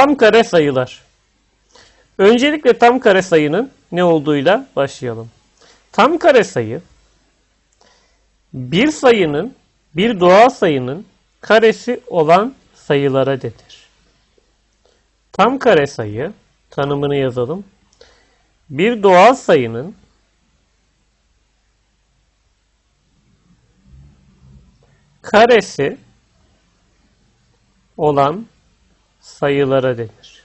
Tam kare sayılar. Öncelikle tam kare sayının ne olduğuyla başlayalım. Tam kare sayı bir sayının bir doğal sayının karesi olan sayılara denir. Tam kare sayı tanımını yazalım. Bir doğal sayının karesi olan sayılara denir.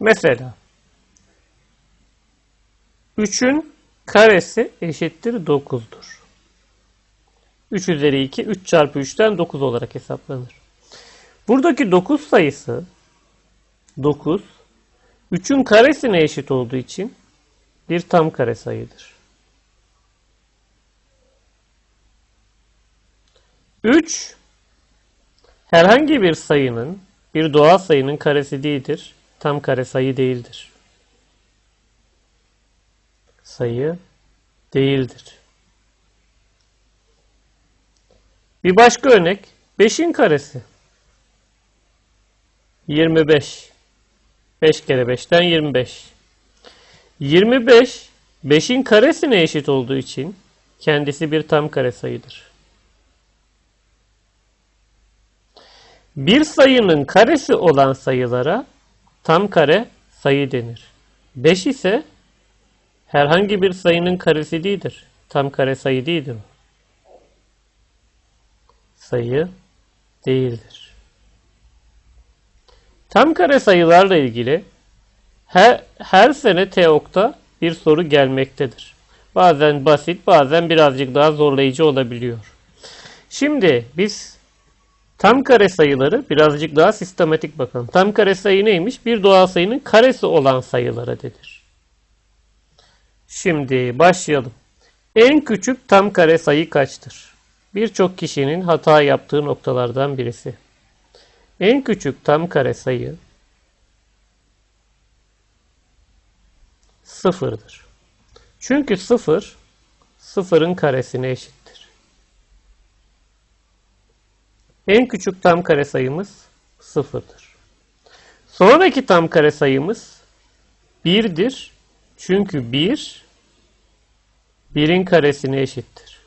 Mesela 3'ün karesi eşittir 9'dur. 3 üzeri 2 3 çarpı 3'ten 9 olarak hesaplanır. Buradaki 9 sayısı 9 3'ün karesine eşit olduğu için bir tam kare sayıdır. 3 herhangi bir sayının bir doğal sayının karesi değildir. Tam kare sayı değildir. Sayı değildir. Bir başka örnek 5'in karesi 25 5 kere 5'ten 25 25 5'in karesine eşit olduğu için kendisi bir tam kare sayıdır. Bir sayının karesi olan sayılara tam kare sayı denir. 5 ise herhangi bir sayının karesi değildir. Tam kare sayı değildir. Sayı değildir. Tam kare sayılarla ilgili her, her sene TEOK'ta bir soru gelmektedir. Bazen basit, bazen birazcık daha zorlayıcı olabiliyor. Şimdi biz tam kare sayıları birazcık daha sistematik bakalım. Tam kare sayı neymiş? Bir doğal sayının karesi olan sayılara denir. Şimdi başlayalım. En küçük tam kare sayı kaçtır? Birçok kişinin hata yaptığı noktalardan birisi. En küçük tam kare sayı sıfırdır. Çünkü sıfır sıfırın karesine eşittir. En küçük tam kare sayımız sıfırdır. Sonraki tam kare sayımız birdir. Çünkü bir birin karesine eşittir.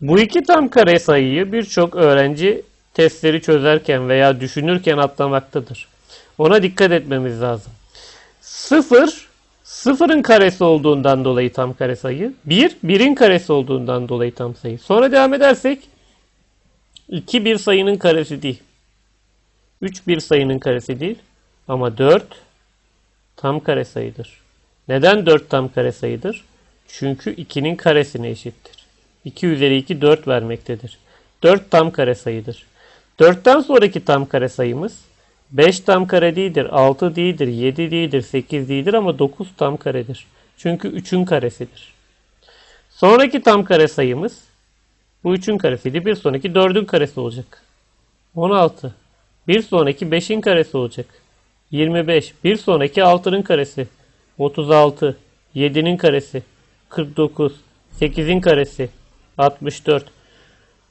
Bu iki tam kare sayıyı birçok öğrenci testleri çözerken veya düşünürken atlamaktadır. Ona dikkat etmemiz lazım. Sıfır, sıfırın karesi olduğundan dolayı tam kare sayı. Bir, birin karesi olduğundan dolayı tam sayı. Sonra devam edersek, iki bir sayının karesi değil. Üç bir sayının karesi değil. Ama dört tam kare sayıdır. Neden dört tam kare sayıdır? Çünkü 2'nin karesine eşittir. 2 üzeri 2 4 vermektedir. 4 tam kare sayıdır. 4'ten sonraki tam kare sayımız 5 tam kare değildir, 6 değildir, 7 değildir, 8 değildir ama 9 tam karedir. Çünkü 3'ün karesidir. Sonraki tam kare sayımız bu 3'ün karesiydi. Bir sonraki 4'ün karesi olacak. 16. Bir sonraki 5'in karesi olacak. 25. Bir sonraki 6'nın karesi. 36. 7'nin karesi. 49. 8'in karesi. 64.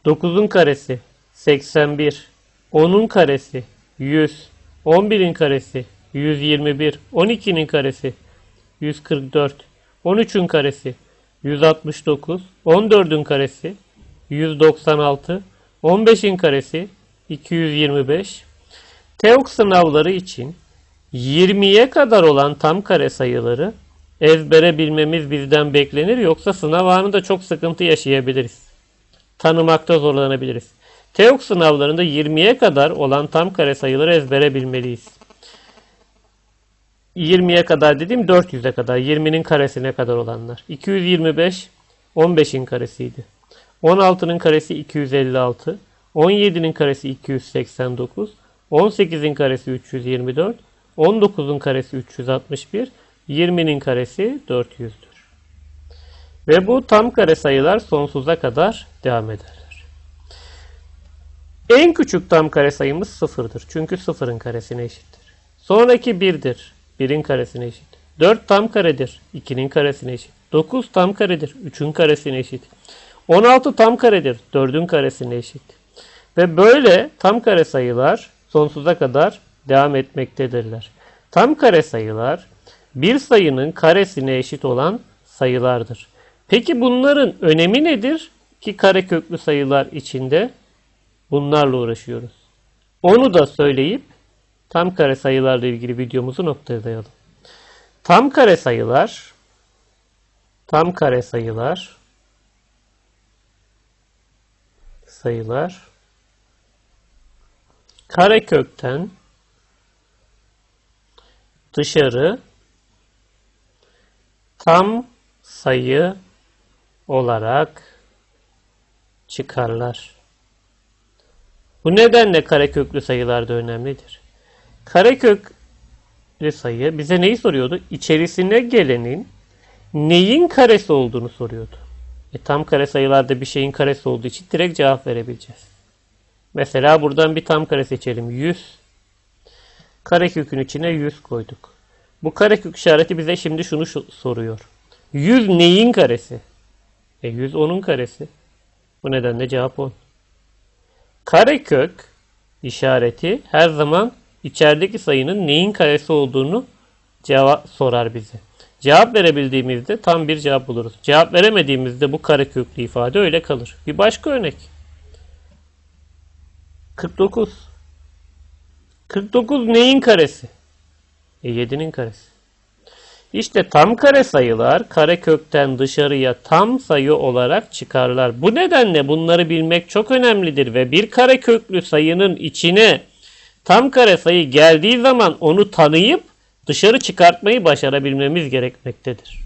9'un karesi 81. 10'un karesi 100. 11'in karesi 121. 12'nin karesi 144. 13'ün karesi 169. 14'ün karesi 196. 15'in karesi 225. TEOK sınavları için 20'ye kadar olan tam kare sayıları ezbere bilmemiz bizden beklenir yoksa sınav anında çok sıkıntı yaşayabiliriz. Tanımakta zorlanabiliriz. TEOK sınavlarında 20'ye kadar olan tam kare sayıları ezbere bilmeliyiz. 20'ye kadar dediğim 400'e kadar. 20'nin karesine kadar olanlar. 225 15'in karesiydi. 16'nın karesi 256. 17'nin karesi 289. 18'in karesi 324. 19'un karesi 361. 20'nin karesi 400'dür. Ve bu tam kare sayılar sonsuza kadar devam ederler. En küçük tam kare sayımız sıfırdır. Çünkü sıfırın karesine eşittir. Sonraki 1'dir. 1'in karesine eşit. 4 tam karedir. 2'nin karesine eşit. 9 tam karedir. 3'ün karesine eşit. 16 tam karedir. 4'ün karesine eşit. Ve böyle tam kare sayılar sonsuza kadar devam etmektedirler. Tam kare sayılar bir sayının karesine eşit olan sayılardır. Peki bunların önemi nedir? Ki kare köklü sayılar içinde bunlarla uğraşıyoruz. Onu da söyleyip tam kare sayılarla ilgili videomuzu noktalayalım. Tam kare sayılar tam kare sayılar sayılar kare kökten dışarı tam sayı olarak çıkarlar. Bu nedenle kareköklü sayılar da önemlidir. Kareköklü sayı bize neyi soruyordu? İçerisine gelenin neyin karesi olduğunu soruyordu. E, tam kare sayılarda bir şeyin karesi olduğu için direkt cevap verebileceğiz. Mesela buradan bir tam kare seçelim. 100. Karekökün içine 100 koyduk. Bu karekök işareti bize şimdi şunu şu- soruyor. 100 neyin karesi? E 100 onun karesi. Bu nedenle cevap 10. Karekök işareti her zaman içerideki sayının neyin karesi olduğunu cevap sorar bize. Cevap verebildiğimizde tam bir cevap buluruz. Cevap veremediğimizde bu kareköklü ifade öyle kalır. Bir başka örnek. 49. 49 neyin karesi? E 7'nin karesi. İşte tam kare sayılar karekökten dışarıya tam sayı olarak çıkarlar. Bu nedenle bunları bilmek çok önemlidir ve bir kareköklü sayının içine tam kare sayı geldiği zaman onu tanıyıp dışarı çıkartmayı başarabilmemiz gerekmektedir.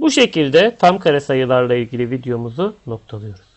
Bu şekilde tam kare sayılarla ilgili videomuzu noktalıyoruz.